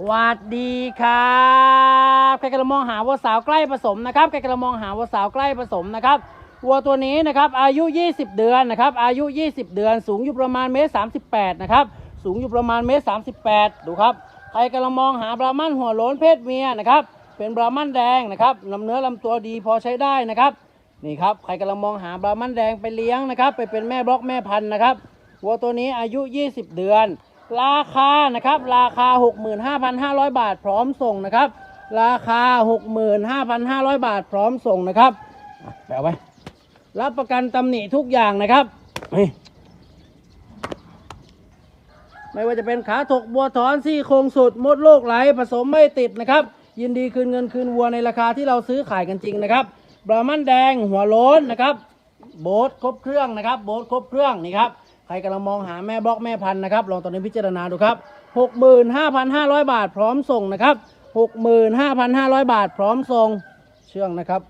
สวัสดีครับใครกำลังมองหาวัวสาวใกล้ผสมนะครับใครกำลังมองหาวัวสาวใกล้ผสมนะครับวัวตัวนี้นะครับอายุ 20 เดือนนะครับอายุ 20 เดือน สูงอยู่ประมาณเมตร38นะครับสูงอยู่ประมาณเมตร38ดูครับใครกำลังมองหาบรามันหัวโล้นเพศเมียนะครับเป็นบรามันแดงนะครับลำเนื้อลำตัวดีพอใช้ได้นะครับนี่ครับใครกำลังมองหาบรามันแดงไปเลี้ยงนะครับไปเป็นแม่บล็อกแม่พันธุ์นะครับวัวตัวนี้อายุ 20 เดือน ราคานะครับ ราคา 65,500 บาทพร้อมส่งนะครับ ราคา 65,500 บาทพร้อมส่งนะครับแปะไว้รับประกันตำหนิทุกอย่างนะครับไม่ว่าจะเป็นขาถกบัวถอนซี่โครงสุดมดลูกไหลผสมไม่ติดนะครับ ยินดีคืนเงินคืนวัวในราคาที่เราซื้อขายกันจริงนะครับบราหมันแดงหัวโล้นนะครับ โบ๊ทครบเครื่องนะครับ โบ๊ทครบเครื่องนี่ครับ ใครกำลังมองหาแม่บล็อกแม่พันธุ์นะครับ ลองตอนนี้พิจารณาดูครับ 65,500 บาทพร้อมส่งนะครับ 65,500 บาทพร้อมส่งเชื่องนะครับ